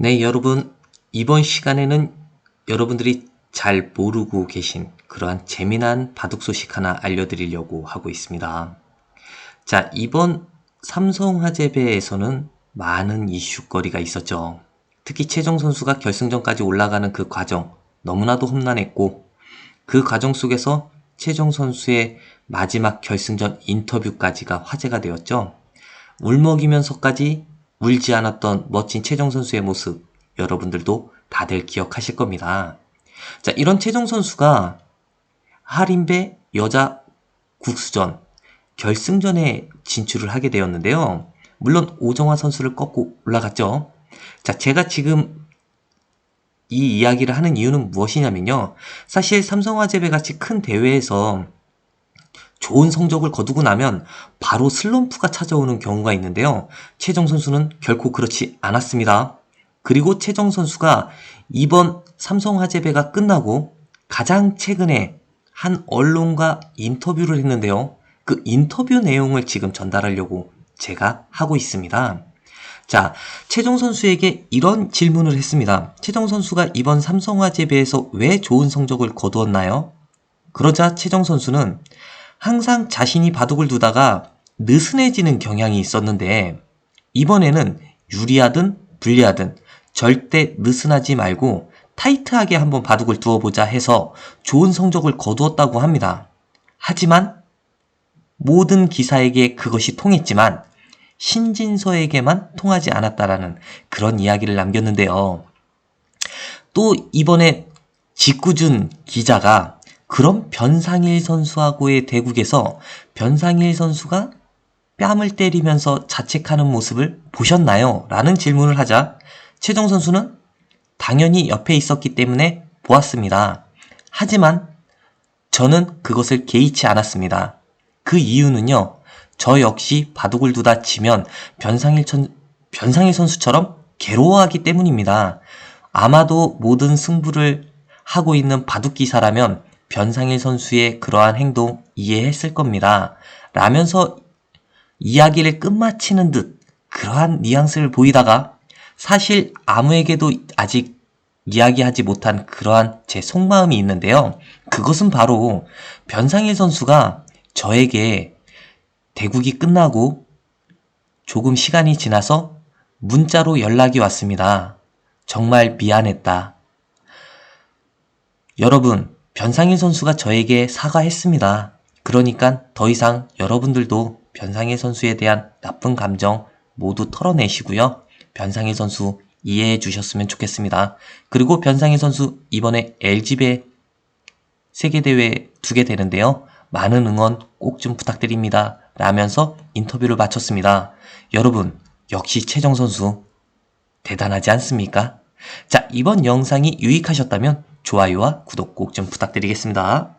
네, 여러분. 이번 시간에는 여러분들이 잘 모르고 계신 그러한 재미난 바둑 소식 하나 알려드리려고 하고 있습니다. 자, 이번 삼성화재배에서는 많은 이슈거리가 있었죠. 특히 최정 선수가 결승전까지 올라가는 그 과정 너무나도 험난했고 그 과정 속에서 최정 선수의 마지막 결승전 인터뷰까지가 화제가 되었죠. 울먹이면서까지 울지 않았던 멋진 최정 선수의 모습 여러분들도 다들 기억하실 겁니다. 자, 이런 최정 선수가 하림배 여자 국수전 결승전에 진출을 하게 되었는데요. 물론 오정화 선수를 꺾고 올라갔죠. 자, 제가 지금 이 이야기를 하는 이유는 무엇이냐면요. 사실 삼성화재배 같이 큰 대회에서 좋은 성적을 거두고 나면 바로 슬럼프가 찾아오는 경우가 있는데요. 최정 선수는 결코 그렇지 않았습니다. 그리고 최정 선수가 이번 삼성화재배가 끝나고 가장 최근에 한 언론과 인터뷰를 했는데요. 그 인터뷰 내용을 지금 전달하려고 제가 하고 있습니다. 자, 최정 선수에게 이런 질문을 했습니다. 최정 선수가 이번 삼성화재배에서 왜 좋은 성적을 거두었나요? 그러자 최정 선수는 항상 자신이 바둑을 두다가 느슨해지는 경향이 있었는데 이번에는 유리하든 불리하든 절대 느슨하지 말고 타이트하게 한번 바둑을 두어보자 해서 좋은 성적을 거두었다고 합니다. 하지만 모든 기사에게 그것이 통했지만 신진서에게만 통하지 않았다라는 그런 이야기를 남겼는데요. 또 이번에 직구준 기자가 그럼 변상일 선수하고의 대국에서 변상일 선수가 뺨을 때리면서 자책하는 모습을 보셨나요? 라는 질문을 하자 최정 선수는 당연히 옆에 있었기 때문에 보았습니다. 하지만 저는 그것을 개의치 않았습니다. 그 이유는요, 저 역시 바둑을 두다 치면 변상일, 천, 변상일 선수처럼 괴로워하기 때문입니다. 아마도 모든 승부를 하고 있는 바둑 기사라면 변상일 선수의 그러한 행동 이해했을 겁니다. 라면서 이야기를 끝마치는 듯 그러한 뉘앙스를 보이다가 사실 아무에게도 아직 이야기하지 못한 그러한 제 속마음이 있는데요. 그것은 바로 변상일 선수가 저에게 대국이 끝나고 조금 시간이 지나서 문자로 연락이 왔습니다. 정말 미안했다. 여러분, 변상일 선수가 저에게 사과했습니다. 그러니까 더 이상 여러분들도 변상일 선수에 대한 나쁜 감정 모두 털어내시고요. 변상일 선수 이해해 주셨으면 좋겠습니다. 그리고 변상일 선수 이번에 LG배 세계대회 두게 되는데요. 많은 응원 꼭 좀 부탁드립니다. 라면서 인터뷰를 마쳤습니다. 여러분, 역시 최정 선수 대단하지 않습니까? 자, 이번 영상이 유익하셨다면 좋아요와 구독 꼭 좀 부탁드리겠습니다.